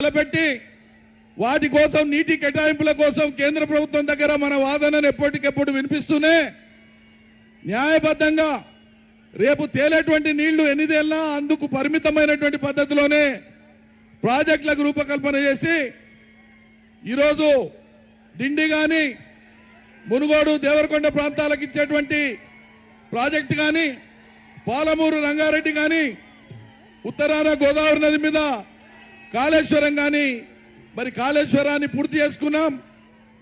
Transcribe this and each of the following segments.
నిలబెట్టి వాటి కోసం నీటి కేటాయింపుల కోసం కేంద్ర ప్రభుత్వం దగ్గర మన వాదనను ఎప్పటికెప్పుడు వినిపిస్తూనే న్యాయబద్ధంగా రేపు తేలేటువంటి నీళ్ళు ఎన్నిదేళ్ళా అందుకు పరిమితమైనటువంటి పద్ధతిలోనే ప్రాజెక్టులకు రూపకల్పన చేసి ఈరోజు డిండి కానీ మునుగోడు దేవరకొండ ప్రాంతాలకు ఇచ్చేటువంటి ప్రాజెక్టు కానీ పాలమూరు రంగారెడ్డి కానీ ఉత్తరాన గోదావరి నది మీద కాళేశ్వరం కానీ మరి కాళేశ్వరాన్ని పూర్తి చేసుకున్నాం.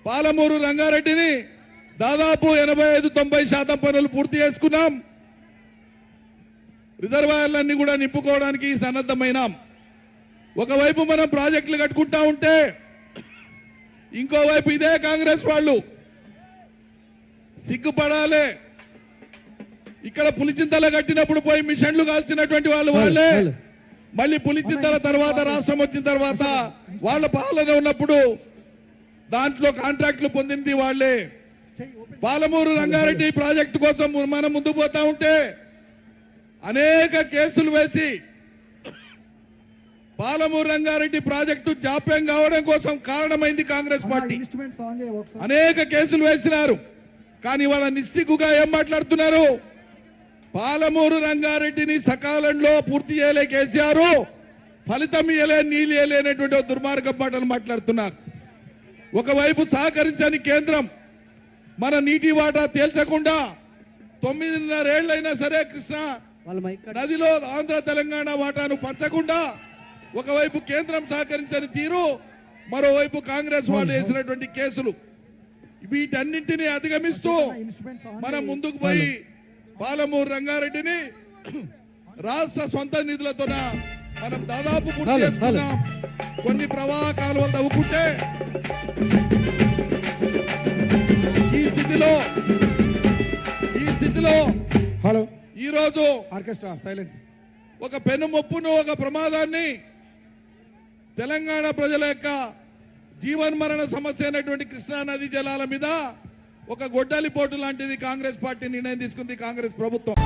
పాలమూరు రంగారెడ్డిని దాదాపు ఎనభై ఐదు తొంభై శాతం పనులు పూర్తి చేసుకున్నాం. రిజర్వాయర్లన్నీ కూడా నింపుకోవడానికి సన్నద్ధమైనాం. ఒకవైపు మనం ప్రాజెక్టులు కట్టుకుంటా ఉంటే ఇంకోవైపు ఇదే కాంగ్రెస్ వాళ్ళు. సిగ్గుపడాలి. ఇక్కడ పులిచింతల కట్టినప్పుడు పోయి మిషన్లు కాల్చినటువంటి వాళ్ళు వాళ్ళే. మళ్ళీ పులిచింతల తర్వాత రాష్ట్రం వచ్చిన తర్వాత వాళ్ళ పాలన ఉన్నప్పుడు దాంట్లో కాంట్రాక్టులు పొందింది వాళ్ళే. పాలమూరు రంగారెడ్డి ప్రాజెక్టు కోసం మనం ముందు పోతా ఉంటే అనేక కేసులు వేసి పాలమూరు రంగారెడ్డి ప్రాజెక్టు జాప్యం కావడం కోసం కారణమైంది కాంగ్రెస్ పార్టీ. అనేక కేసులు వేసినారు. కానీ వాళ్ళ నిస్సిగ్గుగా ఏం మాట్లాడుతున్నారు? పాలమూరు రంగారెడ్డిని సకాలంలో పూర్తి చేయలే కేసీఆర్. ఫలితం ఇయ్యలే నీళ్ళు ఒక దుర్మార్గ మాటలు మాట్లాడుతున్నారు. ఒకవైపు సహకరించని కేంద్రం మన నీటి వాటా తేల్చకుండా తొమ్మిదిన్నరేళ్ళైనా సరే కృష్ణ నదిలో ఆంధ్ర తెలంగాణ వాటాను పంచకుండా ఒకవైపు కేంద్రం సహకరించని తీరు మరోవైపు కాంగ్రెస్ వాళ్ళు వేసినటువంటి కేసులు. వీటన్నింటినీ అధిగమిస్తూ మనం ముందుకు పోయి పాలమూరు రంగారెడ్డిని రాష్ట్ర సొంత నిధులతోన మనం దాదాపు పూర్తి చేసుకున్నాం. కొన్ని ప్రవాహ కాలువలు తవ్వుకుంటే ఈ స్థితిలో ఈ స్థితిలో హలో. ఈ రోజు ఆర్కెస్ట్రా సైలెన్స్. ఒక పెనుమొప్పును ఒక ప్రమాదాన్ని తెలంగాణ ప్రజల యొక్క జీవన్మరణ సమస్య అయినటువంటి కృష్ణా నది జలాల మీద ఒక గొడ్డలి పోటు లాంటిది కాంగ్రెస్ పార్టీ నిర్ణయం తీసుకుంది కాంగ్రెస్ ప్రభుత్వం.